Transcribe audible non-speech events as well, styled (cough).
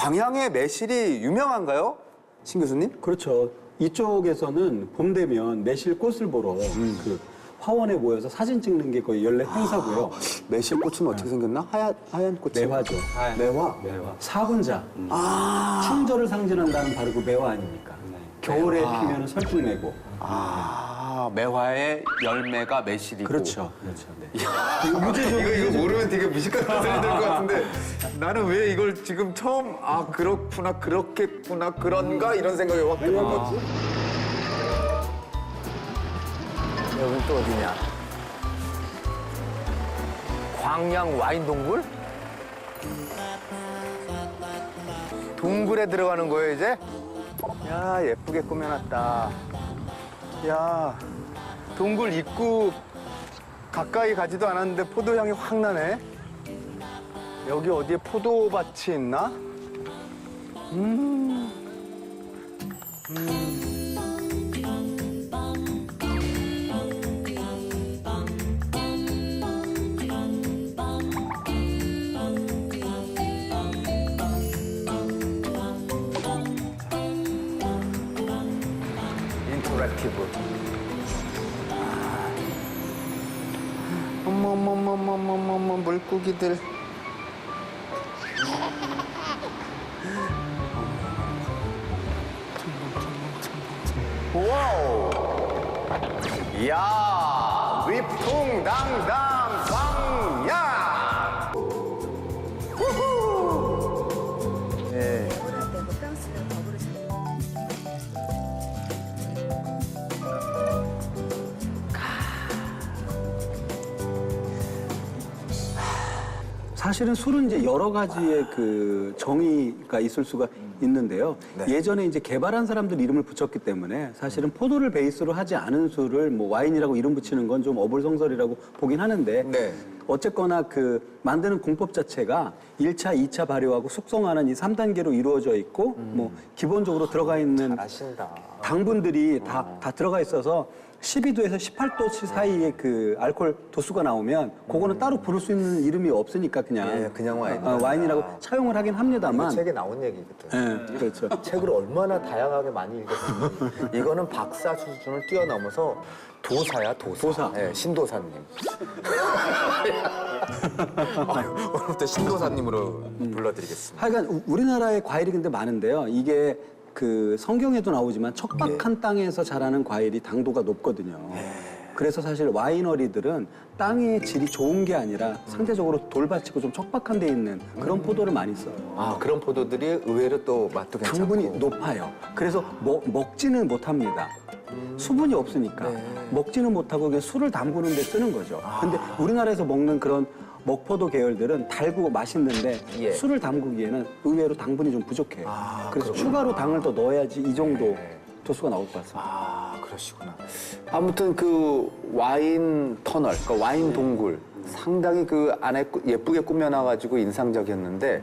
광양의 매실이 유명한가요? 신 교수님? 그렇죠. 이쪽에서는 봄 되면 매실 꽃을 보러 그 화원에 모여서 사진 찍는 게 거의 연례 행사고요. 매실꽃은 어떻게 생겼나? 하얀, 하얀 꽃이. 매화죠. 매화? 매화. 사군자. 아. 충절을 상징한다는 바로 그 매화 아닙니까? 겨울에 피면 설중매고. 아, 매화의 열매가 매실이고. 그렇죠. 그렇죠. 네. 이거, 이거 모르면 되게 무식한 소리 될것 같은데 나는 왜 이걸 지금 처음 아 그렇구나 그렇겠구나 그런가 이런 생각이 확 드는 거지 여긴 또 어디냐? 광양 와인 동굴? 동굴에 들어가는 거예요 이제? 야 예쁘게 꾸며놨다 야 동굴 입구 가까이 가지도 않았는데 포도향이 확 나네. 여기 어디에 포도밭이 있나? 인터 랙티브 어머머머머머머머 물고기들. 와우! 야 위풍당당 사실은 술은 이제 여러 가지의 그 정의가 있을 수가 있는데요. 예전에 이제 개발한 사람들 이름을 붙였기 때문에 사실은 포도를 베이스로 하지 않은 술을 뭐 와인이라고 이름 붙이는 건 좀 어불성설이라고 보긴 하는데 네. 어쨌거나 그 만드는 공법 자체가 1차, 2차 발효하고 숙성하는 이 3단계로 이루어져 있고 뭐 기본적으로 들어가 있는 아신다. 당분들이 다, 다 들어가 있어서 12도에서 18도 사이에 그 알코올 도수가 나오면 그거는 따로 부를 수 있는 이름이 없으니까 그냥 예, 그냥 와인. 어, 와인이라고 차용을 하긴 합니다만 책에 나온 얘기거든. 예, 그렇죠. (laughs) 책을 얼마나 다양하게 많이 읽었으니 이거는 박사 수준을 뛰어넘어서 도사야 도사. 도사. 네, 신도사님. (laughs) 아유, 오늘부터 신도사님으로 불러드리겠습니다 하여간 우- 우리나라에 과일이 근데 많은데요. 이게 그 성경에도 나오지만 척박한 땅에서 자라는 과일이 당도가 높거든요. 그래서 사실 와이너리들은 땅의 질이 좋은 게 아니라 상대적으로 돌밭이고 좀 척박한 데 있는 그런 포도를 많이 써요. 아 그런 포도들이 의외로 또 맛도 괜찮고. 당분이 높아요. 그래서 먹, 먹지는 못합니다. 수분이 없으니까 먹지는 못하고 그냥 술을 담그는 데 쓰는 거죠. 근데 우리나라에서 먹는 그런 먹포도 계열들은 달고 맛있는데 예. 술을 담그기에는 의외로 당분이 좀 부족해요. 그래서 추가로 당을 더 넣어야지 이 정도 도수가 나올 것 같습니다. 아 그러시구나. 아무튼 그 와인 터널, 그러니까 와인 동굴 상당히 그 안에 꾸- 예쁘게 꾸며놔가지고 인상적이었는데